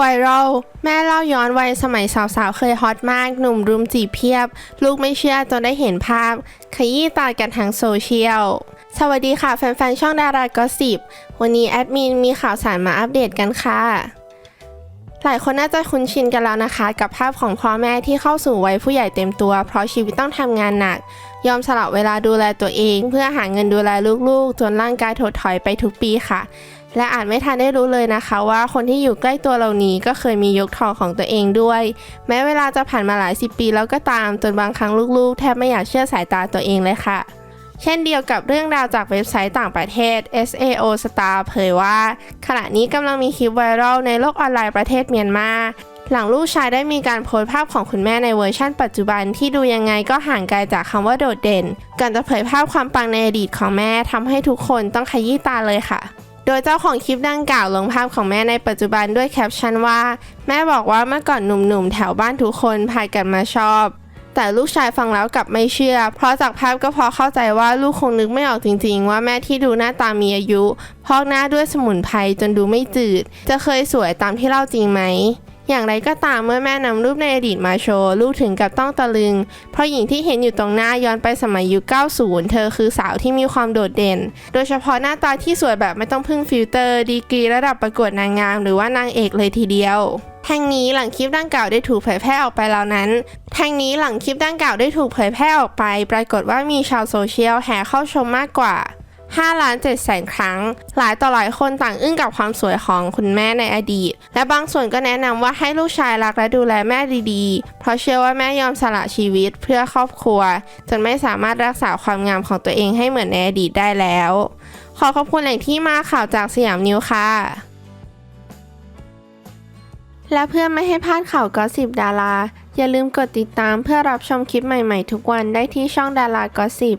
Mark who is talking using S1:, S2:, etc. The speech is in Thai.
S1: วายเราแม่เล่าย้อนวัยสมัยสาวๆ เคยฮอตมาก หนุ่มรุมจีบเพียบ ลูกไม่เชื่อจนได้เห็นภาพ ขยี้ตากันทางโซเชียล สวัสดีค่ะ แฟนๆ ช่องดาราก็สิบ วันนี้แอดมินมีข่าวสารมาอัปเดตกันค่ะ หลายคนน่าจะคุ้นชินกันแล้วนะคะ กับภาพของพ่อแม่ที่เข้าสู่วัยผู้ใหญ่เต็มตัว เพราะชีวิตต้องทำงานหนัก ยอมสละเวลาดูแลตัวเอง เพื่อหาเงินดูแลลูกๆ จนร่างกายถดถอยไปทุกปีค่ะ และอาจไม่ทันได้รู้เลยนะคะ ว่าคนที่อยู่ใกล้ตัวเหล่านี้ก็เคยมียกทองของตัวเองด้วย แม้เวลาจะผ่านมาหลายสิบปีแล้วก็ตามจนบางครั้งลูกๆ แทบไม่อยากเชื่อสายตาตัวเองเลยค่ะ เช่นเดียวกับเรื่องราวจากเว็บไซต์ต่างประเทศ SAO Star เผยว่า ขณะนี้กำลังมีคลิปไวรัลในโลกออนไลน์ประเทศเมียนมาหลังลูกชายได้มีการโพสต์ภาพของคุณแม่ในเวอร์ชั่นปัจจุบันที่ดูยังไงก็ห่างไกลจากคำว่าโดดเด่นก่อนจะเผยภาพความปังในอดีตของแม่ทำให้ทุกคนต้องขยี้ตาเลยค่ะ โดยเจ้าของคลิปดังกล่าวลงภาพของแม่ในปัจจุบันด้วยแคปชั่นว่า แม่บอกว่าเมื่อก่อนหนุ่มๆแถวบ้านทุกคนพายกันมาชอบ แต่ลูกชายฟังแล้วกลับไม่เชื่อ เพราะจากภาพก็พอเข้าใจว่าลูกคงนึกไม่ออกจริง ๆ ว่าแม่ที่ดูหน้าตามีอายุ พอกหน้าด้วยสมุนไพรจนดูไม่จืด จะเคยสวยตามที่เล่าจริงไหม อย่างไรก็ตามเมื่อแม่นำรูปในอดีตมาโชว์ ลูกถึงกับต้องตะลึง เพราะหญิงที่เห็นอยู่ตรงหน้าย้อนไปสมัยยุค 90 เธอคือสาวที่มีความโดดเด่น โดยเฉพาะหน้าตาที่สวยแบบไม่ต้องพึ่งฟิลเตอร์ ดีกรีระดับประกวดนางงาม หรือว่านางเอกเลยทีเดียวแท่งนี้หลังคลิปดังกล่าวได้ถูกเผยแพร่ออกไปแล้วนั้นแท่งนี้หลังคลิปดังกล่าวได้ถูกเผยแพร่ออกไป ปรากฏว่ามีชาวโซเชียลแห่เข้าชมมากกว่า 5 ล้าน7แสนครั้ง หลายต่อหลายคนต่างอึ้งกับความสวยของคุณแม่ในอดีต และบางส่วนก็แนะนำว่าให้ลูกชายรักและดูแลแม่ดีๆ เพราะเชื่อว่าแม่ยอมสละชีวิตเพื่อครอบครัว จนไม่สามารถรักษาความงามของตัวเองให้เหมือนในอดีตได้แล้ว ขอขอบคุณแหล่งที่มาข่าวจากสยามนิวค่ะและเพื่อไม่ให้พลาดข่าวก็สิบดารา อย่าลืมกดติดตามเพื่อรับชมคลิปใหม่ๆทุกวันได้ที่ช่องดารากอสิบ